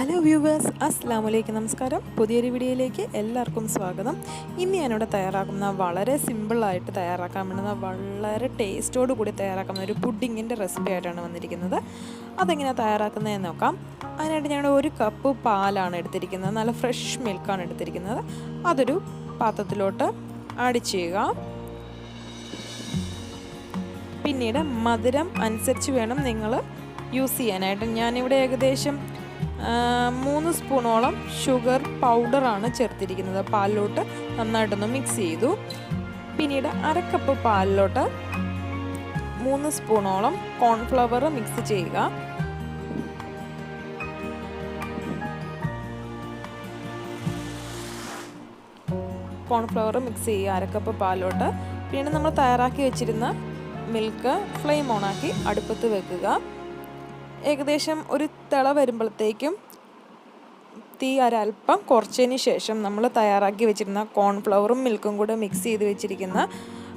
Viewers അസ്സാം വലൈക്കും നമസ്കാരം. പുതിയൊരു വീഡിയോയിലേക്ക് എല്ലാവർക്കും സ്വാഗതം. ഇന്ന് ഞാനിവിടെ തയ്യാറാക്കുന്ന വളരെ സിമ്പിളായിട്ട് തയ്യാറാക്കാൻ പറ്റുന്ന വളരെ ടേസ്റ്റോട് കൂടി തയ്യാറാക്കുന്ന ഒരു പുഡിങ്ങിന്റെ റെസിപ്പി ആയിട്ടാണ് വന്നിരിക്കുന്നത്. അതെങ്ങനെയാണ് തയ്യാറാക്കുന്നതെന്ന് നോക്കാം. അതിനായിട്ട് ഞങ്ങളുടെ ഒരു കപ്പ് പാലാണ് എടുത്തിരിക്കുന്നത്. നല്ല ഫ്രഷ് മിൽക്കാണ് എടുത്തിരിക്കുന്നത്. അതൊരു പാത്രത്തിലോട്ട് ആഡ് ചെയ്യുക. പിന്നീട് മധുരം അനുസരിച്ച് വേണം നിങ്ങൾ യൂസ് ചെയ്യാനായിട്ട്. ഞാനിവിടെ ഏകദേശം മൂന്ന് സ്പൂണോളം ഷുഗർ പൗഡറാണ് ചേർത്തിരിക്കുന്നത്. പാലിലോട്ട് നന്നായിട്ടൊന്ന് മിക്സ് ചെയ്തു. പിന്നീട് അരക്കപ്പ് പാലിലോട്ട് മൂന്ന് സ്പൂണോളം കോൺഫ്ലവർ മിക്സ് ചെയ്യുക. കോൺഫ്ലവർ മിക്സ് ചെയ്യുക അരക്കപ്പ് പാലിലോട്ട്. പിന്നീട് നമ്മൾ തയ്യാറാക്കി വെച്ചിരുന്ന മിൽക്ക് ഫ്ലെയിം ഓണാക്കി അടുപ്പത്ത് വെക്കുക. ഏകദേശം ഒരു തിള വരുമ്പോഴത്തേക്കും തീ ഒരല്പം കുറച്ചതിന് ശേഷം നമ്മൾ തയ്യാറാക്കി വെച്ചിരുന്ന കോൺഫ്ലവറും മിൽക്കും കൂടെ മിക്സ് ചെയ്ത് വെച്ചിരിക്കുന്ന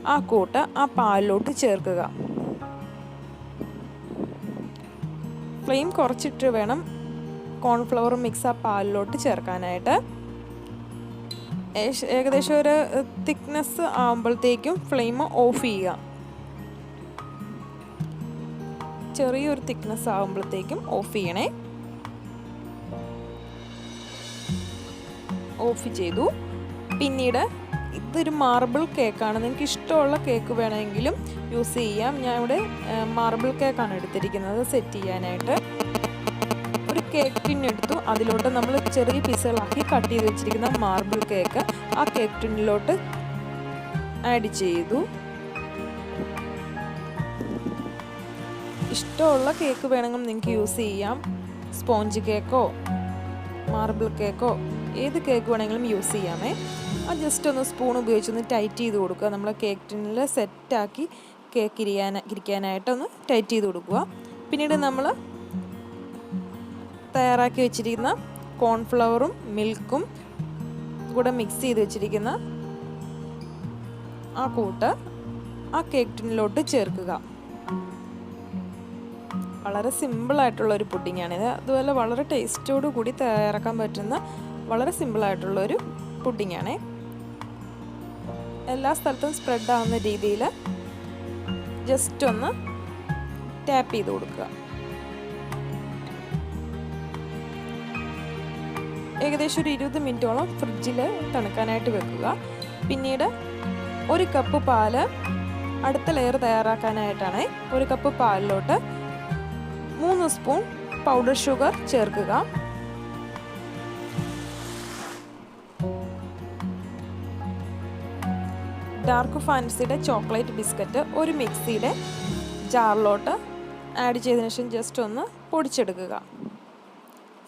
ആ കൂട്ട് ആ പാലിലോട്ട് ചേർക്കുക. ഫ്ലെയിം കുറച്ചിട്ട് വേണം കോൺഫ്ലവർ മിക്സ് ആ പാലിലോട്ട് ചേർക്കാനായിട്ട്. ഏകദേശം ഒരു തിക്നെസ് ആകുമ്പോഴത്തേക്കും ഫ്ലെയിം ഓഫ് ചെയ്യുക. ചെറിയൊരു തിക്നെസ് ആകുമ്പോഴത്തേക്കും ഓഫ് ചെയ്യണേ. ഓഫ് ചെയ്തു. പിന്നീട് ഇതൊരു മാർബിൾ കേക്കാണ് നിങ്ങൾക്ക് ഇഷ്ടമുള്ള കേക്ക് വേണമെങ്കിലും യൂസ് ചെയ്യാം. ഞാൻ ഇവിടെ മാർബിൾ കേക്കാണ് എടുത്തിരിക്കുന്നത്. സെറ്റ് ചെയ്യാനായിട്ട്. ഒരു കേക്ക് ടിന്നെടുത്തു അതിലോട്ട് നമ്മൾ ചെറിയ പീസുകളാക്കി കട്ട് ചെയ്ത് വെച്ചിരിക്കുന്ന മാർബിൾ കേക്ക് ആ കേക്ക് ടിന്നിലോട്ട് ആഡ് ചെയ്തു. ഇഷ്ടമുള്ള കേക്ക് വേണമെങ്കിൽ നിങ്ങൾക്ക് യൂസ് ചെയ്യാം. സ്പോഞ്ച് കേക്കോ മാർബിൾ കേക്കോ ഏത് കേക്ക് വേണമെങ്കിലും യൂസ് ചെയ്യാമേ. ആ ജസ്റ്റ് ഒന്ന് സ്പൂൺ ഉപയോഗിച്ച് ഒന്ന് ടൈറ്റ് ചെയ്ത് കൊടുക്കുക. നമ്മൾ കേക്ക് ടിന്നിൽ സെറ്റാക്കി കേക്ക് ഇരിക്കാൻ ഇരിക്കാനായിട്ടൊന്ന് ടൈറ്റ് ചെയ്ത് കൊടുക്കുക. പിന്നീട് നമ്മൾ തയ്യാറാക്കി വെച്ചിരിക്കുന്ന കോൺഫ്ലവറും മിൽക്കും കൂടെ മിക്സ് ചെയ്ത് വെച്ചിരിക്കുന്ന ആ കൂട്ട് ആ കേക്ക് ടിന്നിലോട്ട് ചേർക്കുക. വളരെ സിമ്പിളായിട്ടുള്ള ഒരു പുഡിങ്ങാണിത് അതുപോലെ വളരെ ടേസ്റ്റോടു കൂടി തയ്യാറാക്കാൻ പറ്റുന്ന വളരെ സിമ്പിളായിട്ടുള്ള ഒരു പുഡിങ്ങാണേ. എല്ലാ സ്ഥലത്തും സ്പ്രെഡ് ആവുന്ന രീതിയിൽ ജസ്റ്റ് ഒന്ന് ടാപ്പ് ചെയ്ത് കൊടുക്കുക. ഏകദേശം ഒരു ഇരുപത് മിനിറ്റോളം ഫ്രിഡ്ജിൽ തണുക്കാനായിട്ട് വെക്കുക. പിന്നീട് ഒരു കപ്പ് പാൽ അടുത്ത ലെയർ തയ്യാറാക്കാനായിട്ടാണ് ഒരു കപ്പ് പാലിലോട്ട് മൂന്ന് സ്പൂൺ പൗഡർ ഷുഗർ ചേർക്കുക. ഡാർക്ക് ഫാൻസിയുടെ ചോക്ലേറ്റ് ബിസ്ക്കറ്റ് ഒരു മിക്സിയുടെ ജാറിലോട്ട് ആഡ് ചെയ്തതിനു ശേഷം ജസ്റ്റ് ഒന്ന് പൊടിച്ചെടുക്കുക.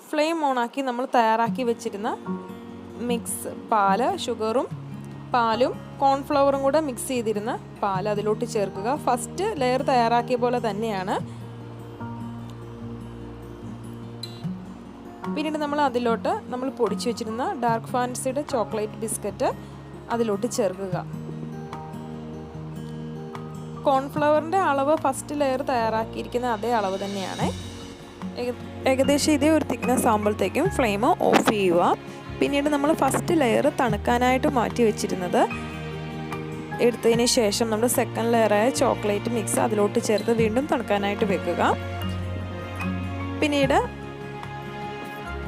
ഫ്ലെയിം ഓണാക്കി നമ്മൾ തയ്യാറാക്കി വെച്ചിരുന്ന മിക്സ് പാൽ ഷുഗറും പാലും കോൺഫ്ലവറും കൂടെ മിക്സ് ചെയ്തിരുന്ന പാൽ അതിലോട്ട് ചേർക്കുക. ഫസ്റ്റ് ലെയർ തയ്യാറാക്കിയ പോലെ തന്നെയാണ് പിന്നീട് നമ്മൾ അതിലോട്ട് നമ്മൾ പൊടിച്ചു വെച്ചിരുന്ന ഡാർക്ക് ഫാൻസിയുടെ ചോക്ലേറ്റ് ബിസ്ക്കറ്റ് അതിലോട്ട് ചേർക്കുക. കോൺഫ്ലവറിന്റെ അളവ് ഫസ്റ്റ് ലെയർ തയ്യാറാക്കിയിരിക്കുന്ന അതേ അളവ് തന്നെയാണ്. ഏകദേശം ഇതേ ഒരു തിക്നെസ് ആകുമ്പോഴത്തേക്കും ഫ്ലെയിം ഓഫ് ചെയ്യുക. പിന്നീട് നമ്മൾ ഫസ്റ്റ് ലെയർ തണുക്കാനായിട്ട് മാറ്റി വെച്ചിരുന്നത് എടുത്തതിന് ശേഷം നമ്മൾ സെക്കൻഡ് ലെയറായ ചോക്ലേറ്റ് മിക്സ് അതിലോട്ട് ചേർത്ത് വീണ്ടും തണുക്കാനായിട്ട് വെക്കുക. പിന്നീട്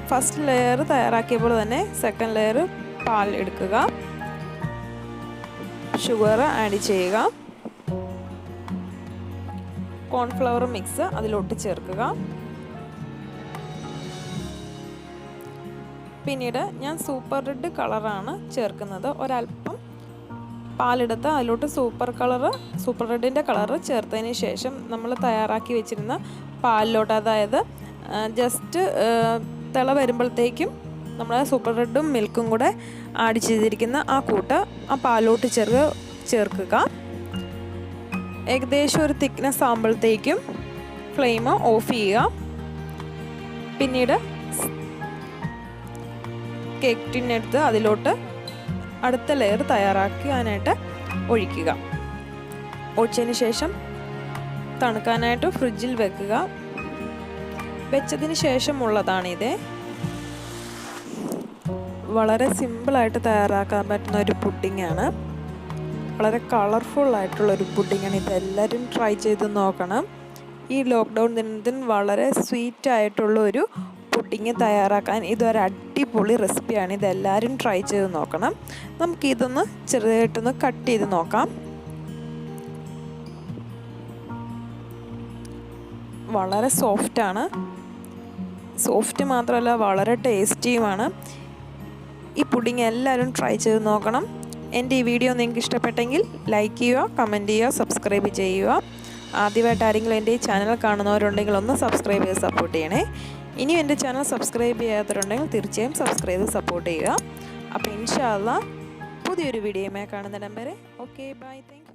ഫസ്റ്റ് ലെയർ തയ്യാറാക്കിയപ്പോൾ തന്നെ സെക്കൻഡ് ലെയർ പാൽ എടുക്കുക. ഷുഗർ ആഡ് ചെയ്യുക. കോൺഫ്ലവർ മിക്സ് അതിലോട്ട് ചേർക്കുക. പിന്നീട് ഞാൻ സൂപ്പർ റെഡ് കളറാണ് ചേർക്കുന്നത്. ഒരല്പം പാലെടുത്ത് അതിലോട്ട് സൂപ്പർ കളറ് സൂപ്പർ റെഡിന്റെ കളറ് ചേർത്തതിന് ശേഷം നമ്മൾ തയ്യാറാക്കി വെച്ചിരുന്ന പാലിലോട്ട് അതായത് ജസ്റ്റ് തിള വരുമ്പോഴത്തേക്കും നമ്മൾ സൂപ്പർ റെഡും മിൽക്കും കൂടെ ആഡ് ചെയ്തിരിക്കുന്ന ആ കൂട്ട് ആ പാലോട്ട് ചേർക്ക് ചേർക്കുക. ഏകദേശം ഒരു തിക്നെസ് ആകുമ്പോഴത്തേക്കും ഫ്ലെയിം ഓഫ് ചെയ്യുക. പിന്നീട് കേക്ക് ടിന്നെടുത്ത് അതിലോട്ട് അടുത്ത ലെയർ തയ്യാറാക്കാനായിട്ട് ഒഴിക്കുക. ഒഴിച്ചതിന് ശേഷം തണുക്കാനായിട്ട് ഫ്രിഡ്ജിൽ വെക്കുക. വെച്ചതിന് ശേഷമുള്ളതാണിത് വളരെ സിമ്പിളായിട്ട് തയ്യാറാക്കാൻ പറ്റുന്ന ഒരു പുഡിങ്ങാണ്. വളരെ ഒരു പുഡിങ്ങാണ് ഇതെല്ലാവരും ട്രൈ ചെയ്ത് നോക്കണം. ഈ ലോക്ക്ഡൗൺ ദിനത്തിൽ വളരെ സ്വീറ്റ് ആയിട്ടുള്ള ഒരു പുഡിങ് തയ്യാറാക്കാൻ ഇതൊരു അടിപൊളി റെസിപ്പിയാണ്. ഇതെല്ലാവരും ട്രൈ ചെയ്ത് നോക്കണം. നമുക്കിതൊന്ന് ചെറുതായിട്ടൊന്ന് കട്ട് ചെയ്ത് നോക്കാം. വളരെ സോഫ്റ്റാണ്. സോഫ്റ്റ് മാത്രമല്ല വളരെ ടേസ്റ്റിയുമാണ്. ഈ പുഡിങ് എല്ലാവരും ട്രൈ ചെയ്ത് നോക്കണം. എന്റെ ഈ വീഡിയോ നിങ്ങൾക്ക് ഇഷ്ടപ്പെട്ടെങ്കിൽ ലൈക്ക് ചെയ്യുക കമന്റ് ചെയ്യുക സബ്സ്ക്രൈബ് ചെയ്യുക. ആദ്യമായിട്ട് ആരെങ്കിലും എന്റെ ഈ ചാനൽ കാണുന്നവരുണ്ടെങ്കിൽ ഒന്ന് സബ്സ്ക്രൈബ് ചെയ്ത് സപ്പോർട്ട് ചെയ്യണേ. ഇനിയും എന്റെ ചാനൽ സബ്സ്ക്രൈബ് ചെയ്യാത്തവരുണ്ടെങ്കിൽ തീർച്ചയായും സബ്സ്ക്രൈബ് ചെയ്ത് സപ്പോർട്ട് ചെയ്യുക. അപ്പോൾ ഇൻഷാല്ല പുതിയൊരു വീഡിയോയുമായി കാണുന്നിടം വരെ. Okay bye thank